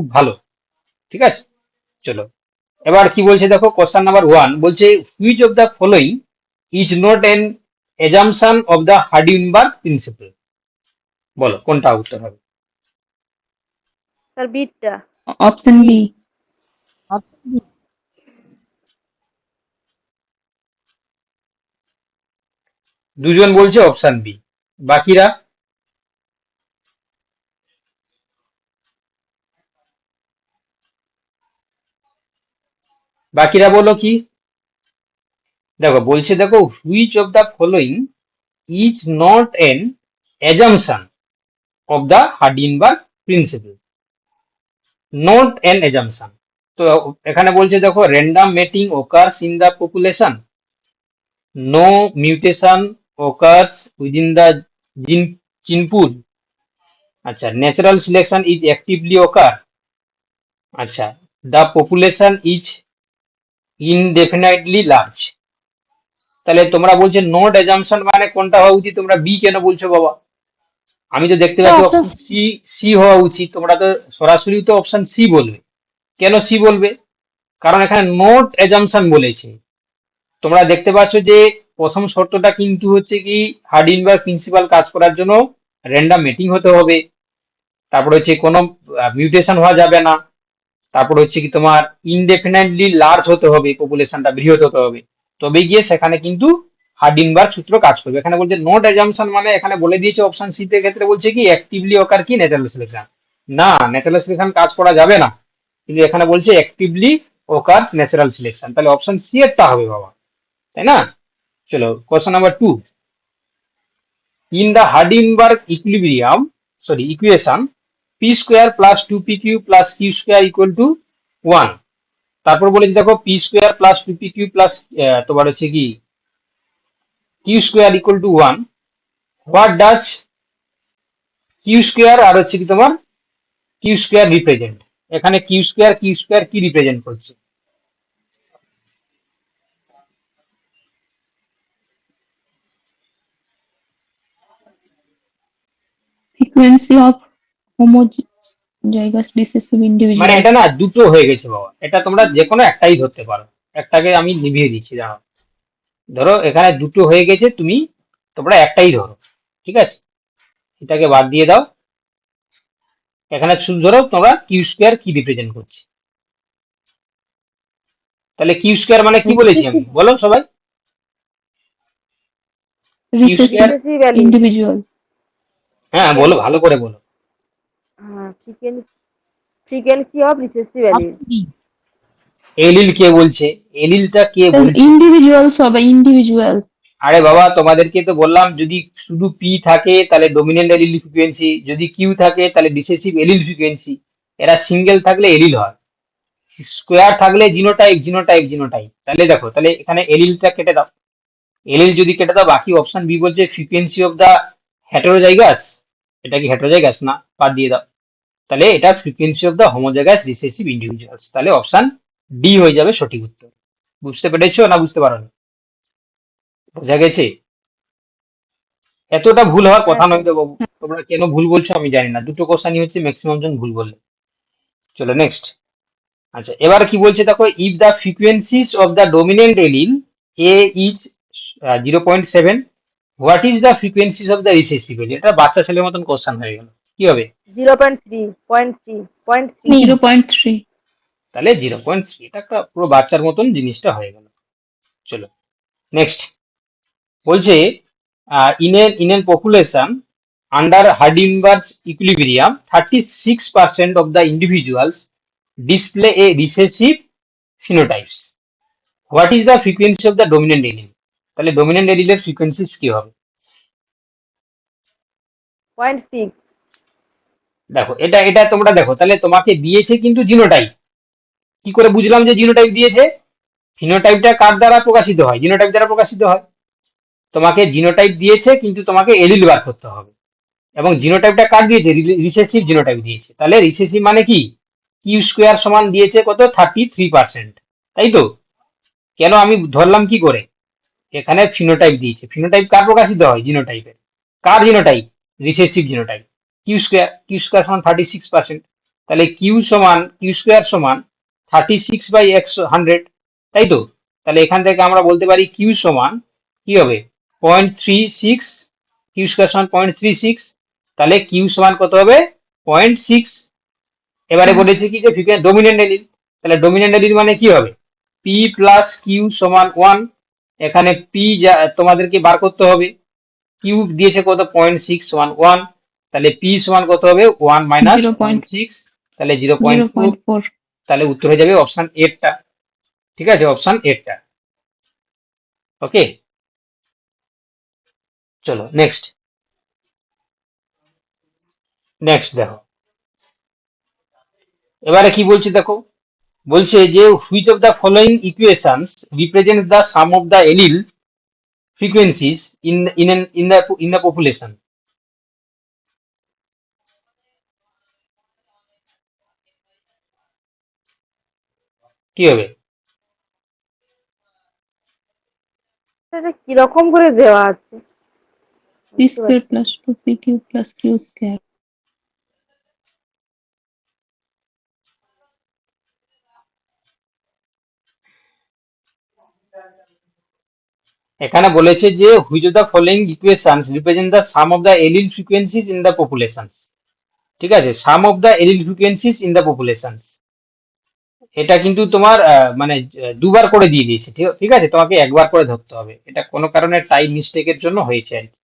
খুব ভালো। ঠিক আছে? চলো। এবার কি বলছে দেখো কোশ্চেন নাম্বার ওয়ান বলছে which of the following is not an assumption of the Hardy Weinberg principle বলো কোনটা উত্তর হবে? স্যার বিটটা অপশন বি দুজন বলছে অপশন বি বাকিরা? বাকিরা বলো কি? দেখো, বলছে, দেখো which of the following is not an assumption of the Hardy Weinberg principle not an assumption তো এখানে বলছে, দেখো random mating occurs in the population no mutation within the gene gene pool. আচ্ছা natural selection is actively occur. আচ্ছা the population is indefinitely large তাহলে তোমরা বলছো note assumption মানে কোনটা হওয়া উচিত? তোমরা বি কেন বলছো বাবা? আমি তো দেখতে পাচ্ছি অপশন সি সি হওয়া উচিত। তোমরা তো সরাসরি তো অপশন সি বলবে। কেন সি বলবে? কারণ এখানে নোট অ্যাজাম্পশন বলেছে। তোমরা দেখতে পাচ্ছ যে প্রথম শর্তটা কিন্তু হচ্ছে কি হার্ডিনবার্গ প্রিন্সিপাল কাজ করার জন্য র্যান্ডাম মিটিং হতে হবে। তারপরে হচ্ছে কোনো মিউটেশন হওয়া যাবে না। তারপর হচ্ছে কি তোমার ইনডেফিনেটলি লার্জ হতে হবে পপুলেশনটা বৃহৎ হতে হবে। তবে গিয়ে সেখানে কিন্তু হার্ডিনবার্গ সূত্র কাজ করবে। এখানে বলছে নোট অ্যাজাম্পশন মানে এখানে বলে দিয়েছে অপশন সি এর ক্ষেত্রে বলছে কি অ্যাক্টিভলি ওকার কি? ন্যাচারাল সিলেকশন না ন্যাচারাল সিলেকশন কাজ করা যাবে না। কিন্তু এখানে বলছে অ্যাক্টিভলি ওকার্স ন্যাচারাল সিলেকশন তাহলে অপশন সি এরটা হবে বাবা। তাই না? চলো question number two in the Hardy Weinberg equilibrium sorry equation p square plus two p q plus q square equal to one তারপর বলেছি দেখো p square plus two p q plus তোমার হচ্ছে কি? Q square equal to one what does q square আর হচ্ছে কি তোমার? Q square represent এখানে কিউ স্কোয়ার কিউ স্কোয়ার কি রিপ্রেজেন্ট করছে? Frequency of homozygous recessive individual. মানে এটা না দুটো হয়ে গেছে বাবা। এটা তোমরা যে কোনো একটাই ধরতে পারো। একটাকে আমি নিভিয়ে দিচ্ছি দাঁড়াও ধরো এখানে দুটো হয়ে গেছে তুমি তোমরা একটাই ধরো ঠিক আছে? এটাকে বাদ দিয়ে দাও। এখানে শুধু ধরো তোমরা কিউ স্কোয়ার কি রিপ্রেজেন্ট করছে? তাহলে কিউ স্কোয়ার মানে কি বলেছি আমি? বলো সবাই। ফ্রিকোয়েন্সি হ্যাঁ বলো ভালো করে বলো। Frequency of recessive value allele কে বলছে? এলিলটা কে বলছে? হবে আরে বাবা তোমাদেরকে তো বললাম যদি শুধু পি থাকে তাহলে ডোমিনেন্ট এলিল ফ্রিকোয়েন্সি যদি কিউ থাকে তাহলে ডিসেসিভ এলিল ফ্রিকোয়েন্সি এরা সিঙ্গেল থাকলে এলিল হয়। স্কোয়ার থাকলে জিনোটাইপ জিনোটাইপ জিনোটাইপ তাহলে দেখো তাহলে এখানে এলিলটা কেটে দাও। এলিল যদি কেটে দাও বাকি অপশন বি বলছে ফ্রিকোয়েন্সি অফ দা হেটেরোজাইগাস এটা কি হেটেরোজাইগাস না বাদ দিয়ে দাও। তাহলে এটা frequency of the homozygous recessive individuals তাহলে অপশন ডি হয়ে যাবে সঠিক উত্তর। বুঝতে পেরেছ না বুঝতে পারো বোঝা গেছে? এতটা ভুল হওয়ার কথা নয় তো বাবু। তোমরা কেন ভুল বলছো আমি জানি না। দুটো কোশ্চানই হচ্ছে ম্যাক্সিমাম জন ভুল বললে। চলো নেক্সট আচ্ছা এবার কি বলছে দেখো if the frequencies of the dominant allele A is zero point seven what is the frequencies of the recessive allele এটা বাচ্চা ছেলের মতন কোশ্চান হয়ে গেল। কি হবে? Zero point three point three point three zero point three. তাহলে zero point three এটা একটা পুরো বাচ্চার মতন জিনিসটা হয়ে গেল। চলো নেক্সট বলছে in an in an population under Hardy Weinberg equilibrium thirty six percent of the individuals display a recessive phenotypes what is the frequency of the dominant allele তাহলে ডোমিনেন্ট এলিলের ফ্রিকোয়েন্সিস কি হবে? পয়েন্ট সিক্স দেখো, এটা এটা তোমরা দেখো, তাহলে তোমাকে দিয়েছে কিন্তু জিনোটাইপ কি করে বুঝলাম যে জিনোটাইপ দিয়েছে? ফিনোটাইপটা কার দ্বারা প্রকাশিত হয়? জিনোটাইপ দ্বারা প্রকাশিত হয়। তোমাকে জিনোটাইপ দিয়েছে কিন্তু তোমাকে এলিল বার করতে হবে। এবং জিনোটাইপটা কার দিয়েছে? রিসেসিভ জিনোটাইপ দিয়েছে। তাহলে রিসেসিভ মানে কি? কিউ স্কোয়ার সমান দিয়েছে কত? থার্টি থ্রি পার্সেন্ট তাই তো? কেন আমি ধরলাম কি করে? এখানে ফিনোটাইপ দিয়েছে। ফিনোটাইপ কার প্রকাশিত হয়? জিনোটাইপের কার genotype recessive genotype q square q square সমান থার্টি সিক্স পার্সেন্ট তাহলে কিউ সমান কিউ স্কোয়ার সমান থার্টি সিক্স বাই একশো হান্ড্রেড তাই তো? তাহলে এখান থেকে আমরা বলতে পারি কিউ সমান কি হবে? Point three six q square সমান পয়েন্ট থ্রি সিক্স তাহলে কিউ সমান কত হবে? পয়েন্ট সিক্স এবারে। বলেছে কি যে ফ্রিকোয়েন্সি ডোমিনেন্ট এলিল তাহলে ডোমিনেন্ট এলিল মানে কি হবে? পি প্লাস কিউ সমান ওয়ান এখানে পি যা তোমাদেরকে বার করতে হবে। কিউ দিয়েছে কত? পয়েন্ট সিক্স ওয়ান ওয়ান তাহলে পি সমান কত হবে? ওয়ান মাইনাস পয়েন্ট সিক্স তাহলে জিরো পয়েন্ট ফোর তাহলে উত্তর হয়ে যাবে অপশন এটটা ঠিক আছে? অপশন এটটা ওকে চলো নেক্সট নেক্সট দেখো। এবারে কি বলছে দেখো? বলছে যে which of the following equations represent the sum of the allele frequencies in in in the in the population এটা কীরকম করে দেওয়া আছে? P square plus two p q plus q square এখানে বলেছে যে which of the following equations represent the sum of the allele frequencies in the populations ঠিক আছে? Sum of the allele frequencies in the populations এটা কিন্তু তোমার মানে দুবার করে দিয়ে দিয়েছে ঠিক- ঠিক আছে? তোমাকে একবার করে ধরতে হবে। এটা কোনো কারণে টাইম মিস্টেকের জন্য হয়েছে আর কি।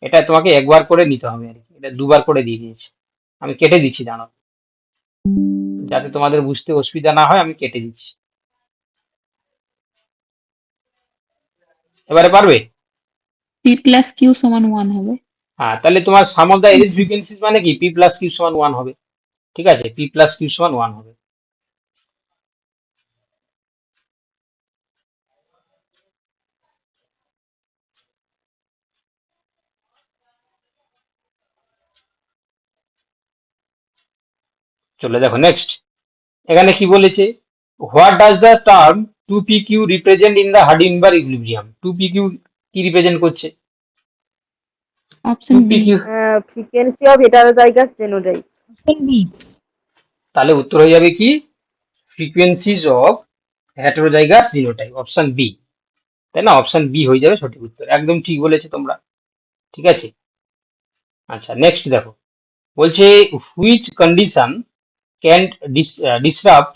এটা তোমাকে একবার করে নিতে হবে আর কি। এটা দুবার করে দিয়ে দিয়েছে। আমি কেটে দিচ্ছি জানো যাতে তোমাদের বুঝতে অসুবিধা না হয় আমি কেটে দিচ্ছি। এবারে পারবে? পি প্লাস কিউ সমান ওয়ান হবে। হ্যাঁ তাহলে তোমার sum of the alleles frequencies মানে কি? পি প্লাস কিউ সমান ওয়ান হবে। ঠিক আছে? পি প্লাস কিউ সমান ওয়ান হবে। চলে দেখো নেক্সট এখানে কি বলেছে? What does the term two p q represent in the Hardy Weinberg equilibrium two p q কি রিপ্রেজেন্ট করছে? Option B frequency of heterozygous genotype তাহলে উত্তর হয়ে যাবে কি? Frequencies of heterozygous genotype option B তাই না? অপশন বি হয়ে যাবে সঠিক উত্তর। একদম ঠিক বলেছে তোমরা। ঠিক আছে? আচ্ছা নেক্সট দেখো। বলছে which condition can disrupt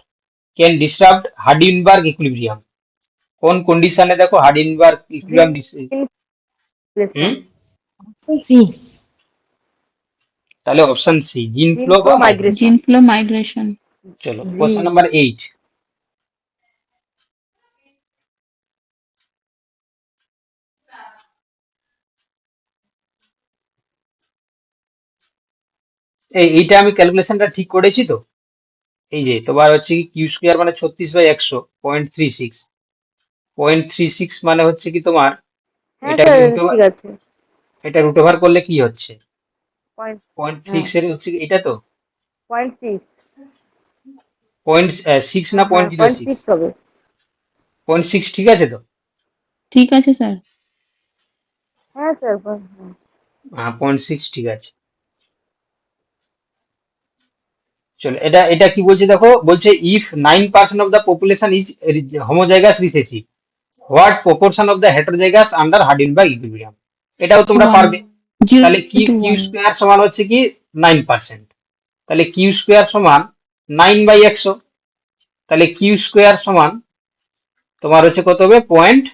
can disrupt Hardy Weinberg equilibrium কোন কন্ডিশনে দেখো হার্ডিনবার্গ ইকুইলিব্রিয়াম হুম? তাহলে অপশন সি জিন ফ্লো বা মাইগ্রেশন জিন ফ্লো মাইগ্রেশন চলো কোশ্চেন নাম্বার এইট এই এইটা আমি ক্যালকুলেশনটা ঠিক করেছি তো? এই যে তোমার হচ্ছে কি কিউ স্কোয়ার মানে ছত্রিশ বাই একশো point three six point three six মানে হচ্ছে কি তোমার হ্যাঁ এটা এটা রুট ওভার করলে কি হচ্ছে? পয়েন্ট হ্যাঁ। সিক্স এর হচ্ছে কি এটা তো? পয়েন্ট সিক্স পয়েন্ট সিক্স না point zero six point six ঠিক আছে তো? ঠিক আছে স্যার হ্যাঁ স্যার হ্যাঁ। পয়েন্ট সিক্স ঠিক আছে। চলো এটা এটা কি বলছে দেখো? বলছে if nine percent of the population is homozygous recessive what proportion of the heterozygous under Hardy বা ইকুইলিব্রিয়াম এটাও তোমরা পারবে। তাহলে কি কিউ স্কোয়ার সমান হচ্ছে কি? নাইন পার্সেন্ট তাহলে কিউ স্কোয়ার সমান নাইন বাই একশো। তাহলে কিউ স্কোয়ার সমান তোমার হচ্ছে কত হবে? পয়েন্ট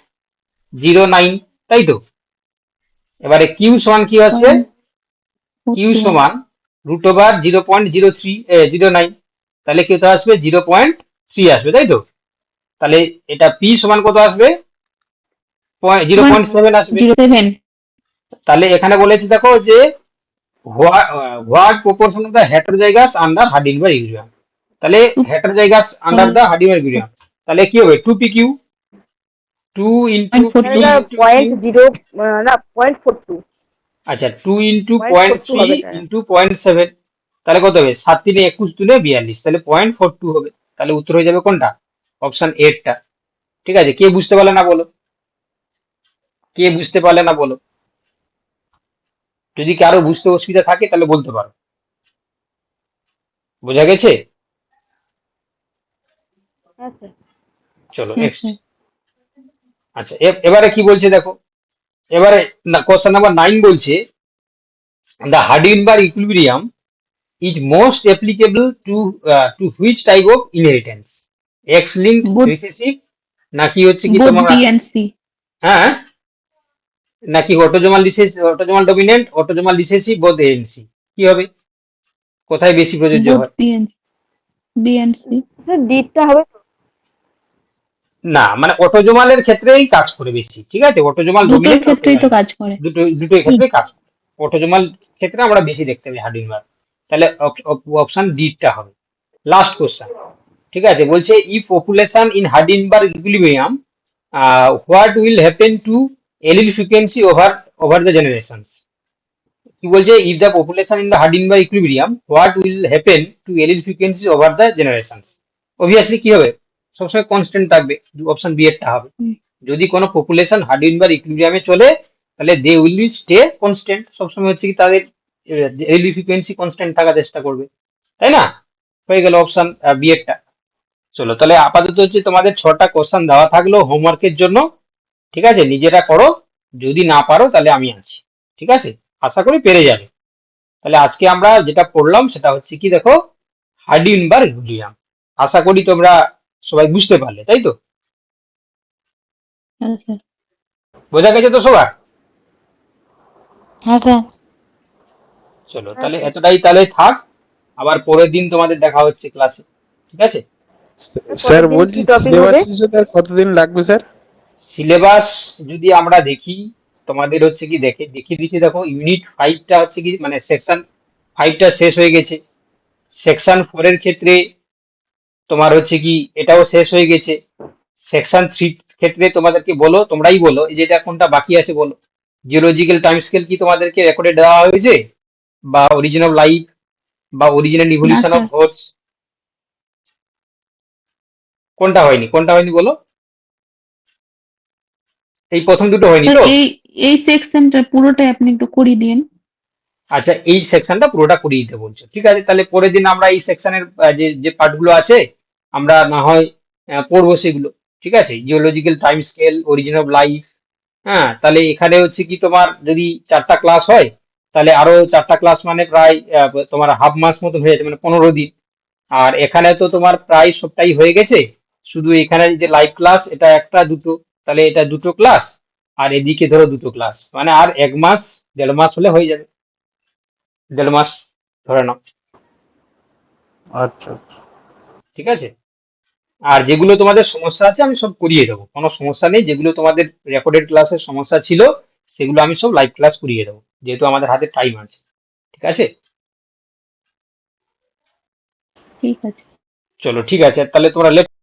জিরো নাইন তাই তো? এবারে কিউ সমান কি আসবে? কিউ সমান root over zero point zero three zero nine তাহলে কিউতে আসবে? জিরো পয়েন্ট থ্রি আসবে তাই তো? তাহলে এটা পি সমান কত আসবে? জিরো পয়েন্ট সেভেন আসবে। তাহলে এখানে বলেছে দেখো যে what proportion of the heterozygous under Hardy Weinberg equilibrium তাহলে হেটারোজাইগাস আন্ডার দ্য ইকুইলিব্রিয়াম তাহলে কি হবে? Two p q two into point zero না পয়েন্ট ফোর টু আচ্ছা two into point three into point seven তাহলে। কত হবে? সাত তিনে একুশ দুনে বিয়াল্লিশ তাহলে পয়েন্ট ফোর টু হবে। তাহলে উত্তর হয়ে যাবে কোনটা? অপশন এইটটা ঠিক আছে কে বুঝতে পারলে না বলো? কে বুঝতে পারলে না বলো? যদি কারও বুঝতে অসুবিধা থাকে তাহলে বলতে পারো। বোঝা গেছে? হ্যাঁ চলো নেক্সট আচ্ছা এবারে কি বলছে দেখো? এবারে কোশ্চেন নাম্বার নাইন বলছে the Hardy Weinberg equilibrium is most applicable to to which type of inheritance X link recessive নাকি হচ্ছে কি তোমার হ্যাঁ নাকি autosomal recess autosomal dominant autosomal recessive বোধ এএনসি কি হবে? কোথায় বেশি প্রযোজ্য হয়? স্যার ডিটটা হবে না মানে অটোজোমালের ক্ষেত্রেই কাজ করে বেশি ঠিক আছে? অটোজোমাল দুটোর ক্ষেত্রেই তো কাজ করে। দুটো দুটোর ক্ষেত্রে কাজ করে। অটোজোমাল ক্ষেত্রে আমরা বেশি দেখতে পাই হার্ডিনবার তাহলে অপশন ডিটা হবে। লাস্ট কোশ্চেন ঠিক আছে? বলছে if population in Hardy Weinberg equilibrium what will happen to allele frequency over over the generations কি বলছে? If the population in the Hardy Weinberg equilibrium what will happen to allele frequency over the generations obviously কি হবে? সবসময় constant থাকবে। Option B এরটা হবে। যদি কোনো population hard হার্ডিনবার ইকুইলিব্রিয়ামে চলে তাহলে they will be stay constant সবসময় হচ্ছে কি তাদের এলিল ফ্রিকোয়েন্সি কনস্ট্যান্ট থাকার চেষ্টা করবে। তাই না? হয়ে গেল অপশন বি এরটা চলো তাহলে আপাতত হচ্ছে তোমাদের ছটা কোশ্চেন দেওয়া থাকল হোমওয়ার্কের জন্য। ঠিক আছে? নিজেরা করো। যদি না পারো তাহলে আমি আছি। ঠিক আছে? আশা করি পেরে যাবে। তাহলে আজকে আমরা যেটা পড়লাম সেটা হচ্ছে কি দেখো হার্ডিনবার ইকুইলিব্রিয়াম আশা করি তোমরা সবাই বুঝতে পারলে তাই তো? হ্যাঁ বোঝা গেছে তো সবার? হ্যাঁ স্যার। চলো তাহলে এতটাই তাহলে থাক আবার পরের দিন তোমাদের দেখা হচ্ছে ক্লাসে ঠিক আছে? স্যার কতদিন বলছি সিলেবাস কতদিন লাগবে স্যার? সিলেবাস যদি আমরা দেখি তোমাদের হচ্ছে কি দেখে দেখিয়ে দিচ্ছি দেখো ইউনিট ফাইভটা হচ্ছে কি মানে সেকশন ফাইভটা শেষ হয়ে গেছে। সেকশন ফোরের ক্ষেত্রে তোমার হচ্ছে কি এটাও শেষ হয়ে গেছে। সেকশন থ্রি ক্ষেত্রে তোমাদেরকে বলো তোমরাই বলো যে এটা কোনটা বাকি আছে বলো। জিওলজিক্যাল টাইম স্কেল কি তোমাদেরকে রেকর্ডে দেওয়া হয়েছে? বা অরিজিন অফ লাইফ বা অরিজিনাল ইভলিউশন অফ। ঘোষ কোনটা হয়নি? কোনটা হয়নি বলো? এই প্রথম দুটো হয়নি তো? এই এই সেকশনটা পুরোটাই আপনি একটু করিয়ে দিন। আচ্ছা এই সেকশনটা পুরোটা করিয়ে দিতে বলছো। ঠিক আছে তাহলে পরের দিন আমরা এই সেকশনের যে যে পার্টগুলো আছে আমরা না হয় পড়ব সেগুলো ঠিক আছে? Geological time scale origin of life হ্যাঁ? তাহলে এখানে হচ্ছে কি তোমার যদি চারটা ক্লাস হয় তাহলে আরও চারটা ক্লাস মানে প্রায় তোমার হাফ মাস মতো হয়ে যাচ্ছে মানে পনেরো দিন। আর এখানে তো তোমার প্রায় সবটাই হয়ে গেছে শুধু এখানে যে লাইভ ক্লাস এটা একটা দুটো তাহলে এটা দুটো ক্লাস আর এদিকে ধরো দুটো ক্লাস মানে আর এক মাস দেড় মাস হলে হয়ে যাবে। দেড় মাস ধরে নাও। আচ্ছা আচ্ছা। ঠিক আছে? আর যেগুলো তোমাদের সমস্যা আছে আমি সব করিয়ে দেবো। কোনো সমস্যা নেই যেগুলো তোমাদের রেকর্ডেড ক্লাসের সমস্যা ছিল সেগুলো আমি সব লাইভ ক্লাস করিয়ে দেবো যেহেতু আমাদের হাতে টাইম আছে। ঠিক আছে? ঠিক আছে। চলো ঠিক আছে তাহলে তোমরা